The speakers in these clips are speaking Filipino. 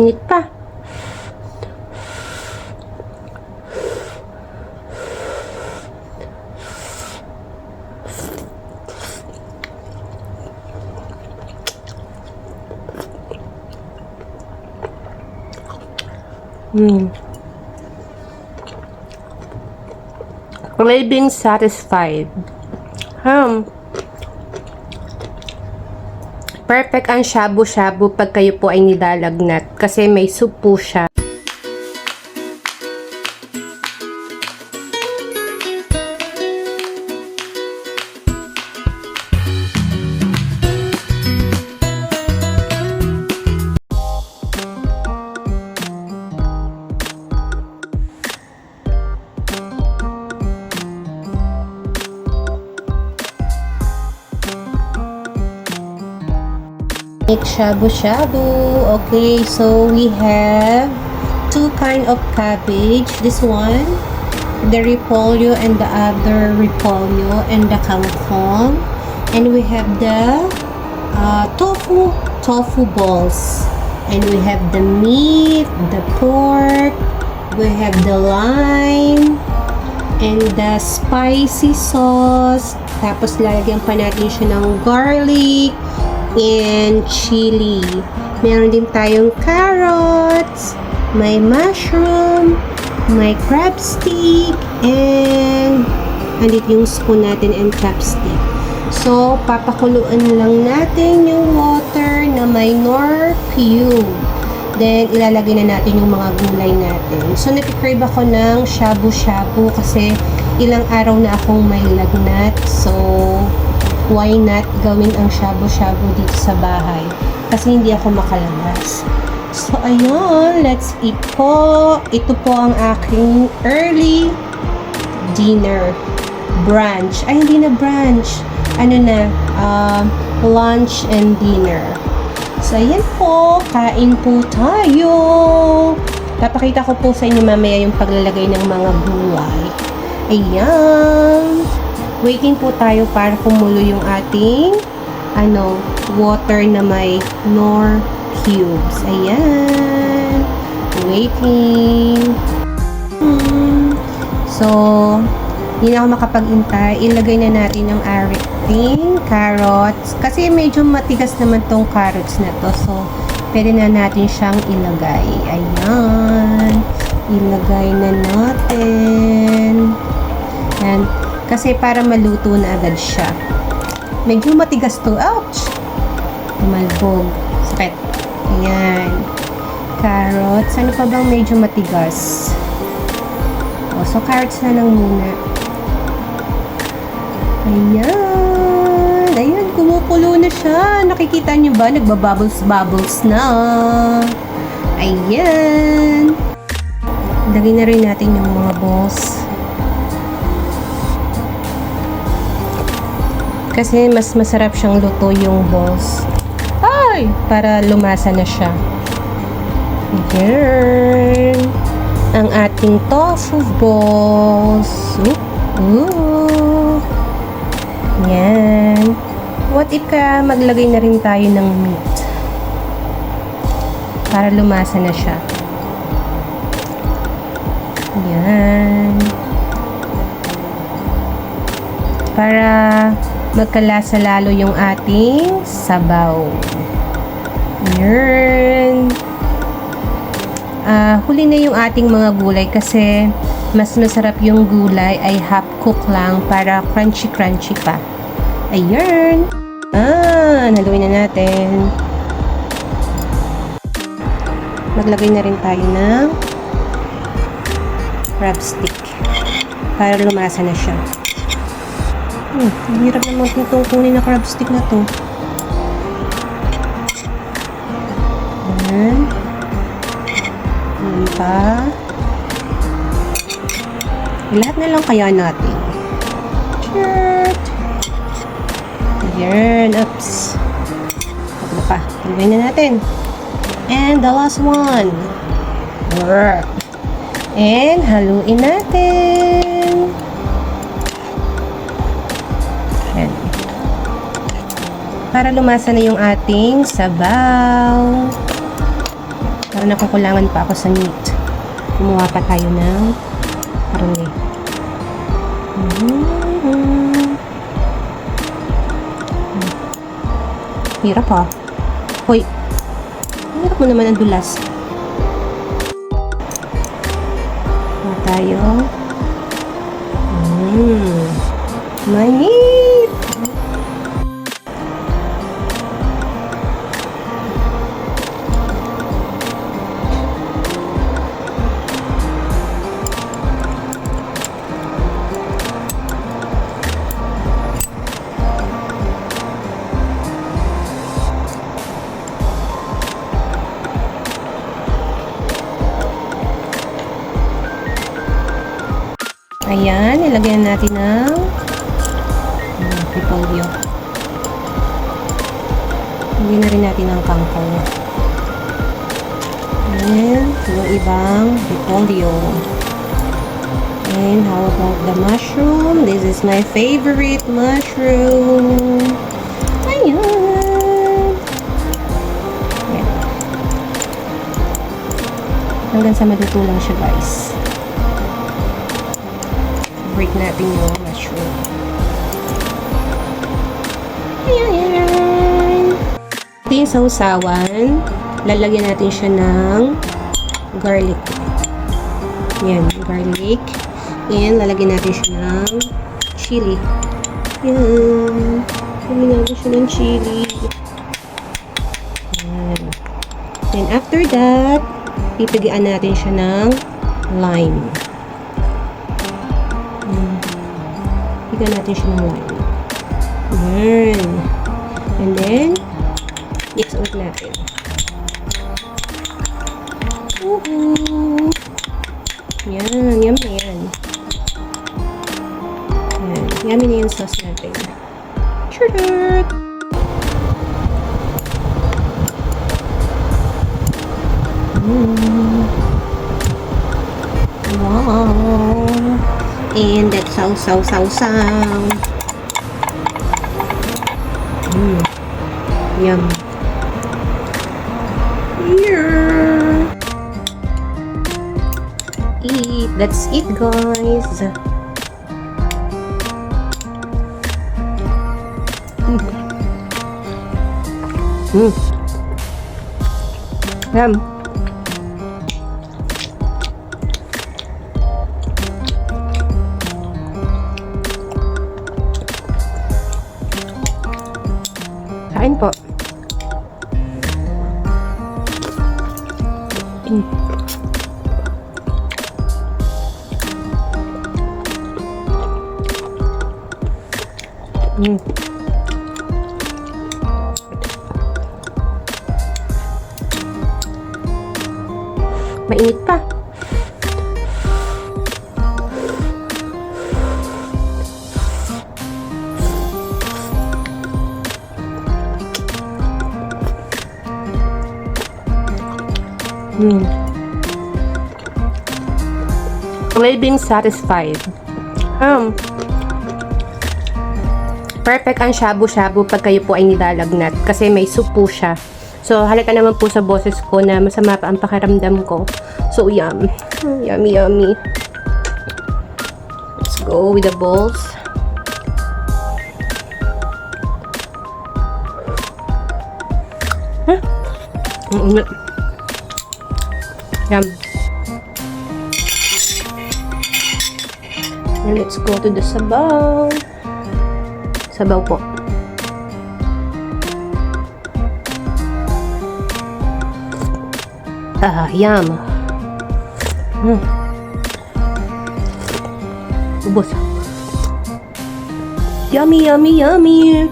Init pa. Hmm. Craving satisfied. Hmm. Perfect ang shabu-shabu pag kayo po ay nilalagnat kasi may soup po siya. Make shabu-shabu. Okay, so we have two kind of cabbage. This one, the repolyo and the other repolyo and the kangkong. And we have the uh, tofu, tofu balls. And we have the meat, the pork, we have the lime, and the spicy sauce. Tapos lalagyan pa natin siya ng garlic and chili. Meron din tayong carrots, may mushroom, may crab stick, and andito yung spoon natin and crab stick. So, papakuluan lang natin yung water na may nor. Then, ilalagay na natin yung mga gulay natin. So, nakikrave ako ng shabu-shabu kasi ilang araw na akong may lagnat. So, why not gawin ang shabu-shabu dito sa bahay? Kasi hindi ako makalabas. So, ayun. Let's eat po. Ito po ang aking early dinner. Brunch. Ay, hindi na brunch. Ano na? um, lunch and dinner. So, ayan po. Kain po tayo. Papakita ko po sa inyo mamaya yung paglalagay ng mga gulay. Ayan. Waiting po tayo para kumulo yung ating ano, water na may nor cubes. Ayan. Waiting. So, hindi ako makapag-intay. Ilagay na natin yung ating carrots. Kasi medyo matigas naman tong carrots na to. So, pwede na natin siyang ilagay. Ayan. Ilagay na natin. Ayan. Kasi para maluto na agad siya. Medyo matigas to. Ouch! Tumalbog. Sakit. Ayan. Carrots. Ano pa bang medyo matigas? O, so carrots na lang muna. Ayan. Ayan, kumukulo na siya. Nakikita niyo ba? Nagbabubbles-bubbles na. Ayan. Lagay na rin natin yung mga balls. Kasi mas masarap siyang luto yung balls. Ay! Para lumasa na siya. Ayan. Ang ating tofu balls. Ooh. Ooh. Yan. What if ka maglagay na rin tayo ng meat? Para lumasa na siya. Yan. Para magkalasa lalo yung ating sabaw. Yan. Ah, huli na yung ating mga gulay kasi mas masarap yung gulay ay half cook lang para crunchy crunchy pa. Ayun. Ah, naluin na natin. Maglagay na rin tayo ng crab stick para lumasa na siya. Hmm, hirap naman itong kunin na crab stick na to. Ayan. Ayan pa. Lahat na lang kaya natin. Shirt. Ayan. Oops. Ano pa? Tanggalin na natin. And the last one. Brr. And haluin natin. Para lumasa na yung ating sabaw. So, nakukulangan pa ako sa meat. Kumuha pa tayo ng karne. Mm. Hirap ha. Hoy. Hirap mo naman ang dulas. Kumuha tayo. Mm. Mainit! Ayan, nilagyan natin ng uh, repolyo. Lagyan na rin natin ng kangkong. And yung ibang repolyo. And how about the mushroom? This is my favorite mushroom. Ayan. Ayan. Hanggang sa maluto lang siya guys break natin yung mushroom. Ayan, ayan. Ito yung sausawan. Lalagyan natin siya ng garlic. Yan, garlic. And lalagyan natin siya ng chili. Yan. Lalagyan natin siya ng chili. Yan. Then after that, pipigian natin siya ng lime. Bigyan natin siya ng lime. Yan. And then, mix ulit natin. Woohoo! Yan, yum na yan. Yan, yummy na yung sauce natin. Churut! Mm. And that saw saw saw saw. Mm. Yum. Yeah. Eat. That's it, guys. Mm. Mm. Yum. Mm. Mm. Mainit pa. Mm. Craving satisfied. Um, perfect ang shabu-shabu pag kayo po ay nilalagnat kasi may soup siya. So, halata naman po sa boses ko na masama pa ang pakiramdam ko. So, yum. Yummy, yummy. Let's go with the balls. Huh? Ang init. Yum. And let's go to the sabaw. Sabaw po. Ah, yum. Mm. Ubos. Yummy, yummy, yummy.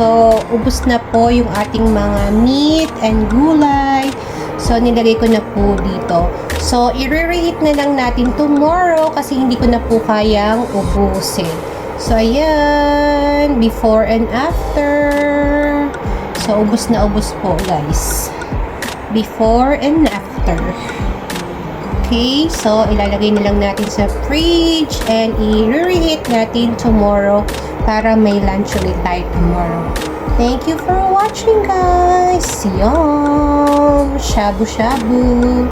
So ubos na po yung ating mga meat and gulay. So, nilagay ko na po dito. So, i-rate na lang natin tomorrow kasi hindi ko na po kayang ubusin. So, ayan. Before and after. So, ubos na ubos po, guys. Before and after. Okay, so ilalagay na lang natin sa fridge and i-reheat natin tomorrow para may lunch ulit tayo tomorrow. Thank you for watching guys. Yum! Shabu shabu.